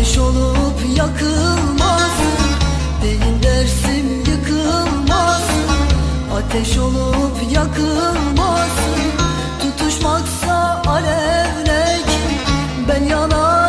Ateş olup yakılmaz Benim dersim yıkılmaz. Ateş olup yakılmaz Tutuşmaksa alevlek Ben yanar.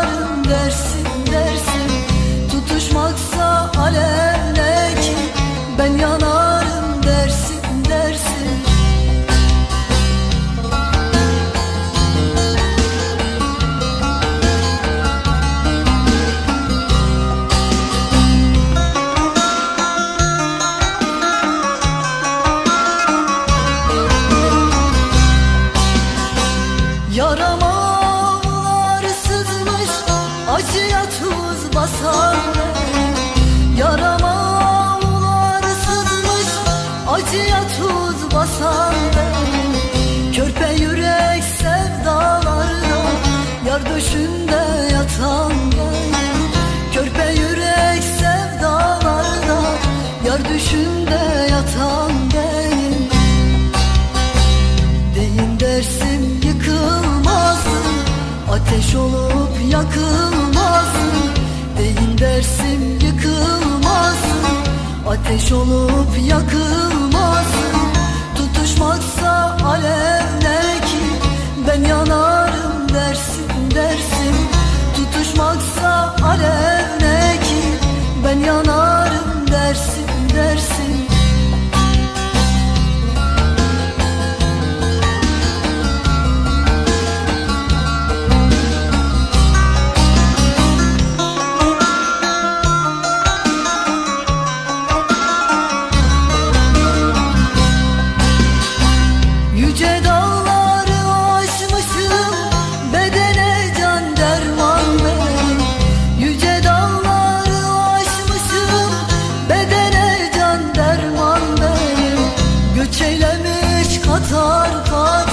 Yar döşünde yatan Körpe yürek sevdalarda Yar düşümde yatan benim. Deyin dersim yıkılmazsın Ateş olup yakılmazsın Deyin dersim yıkılmazsın Ateş olup Ben yanarım dersin dersin katar katar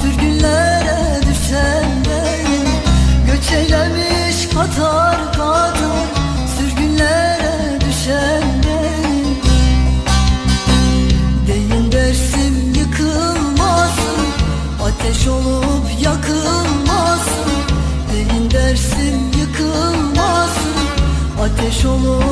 Sürgünlere düşen benim Göç eylemiş katar katar Sürgünlere düşen benim Deyin dersim yıkılmasın Ateş olup yakılmasın. Deyin dersim yıkılmasın Ateş olup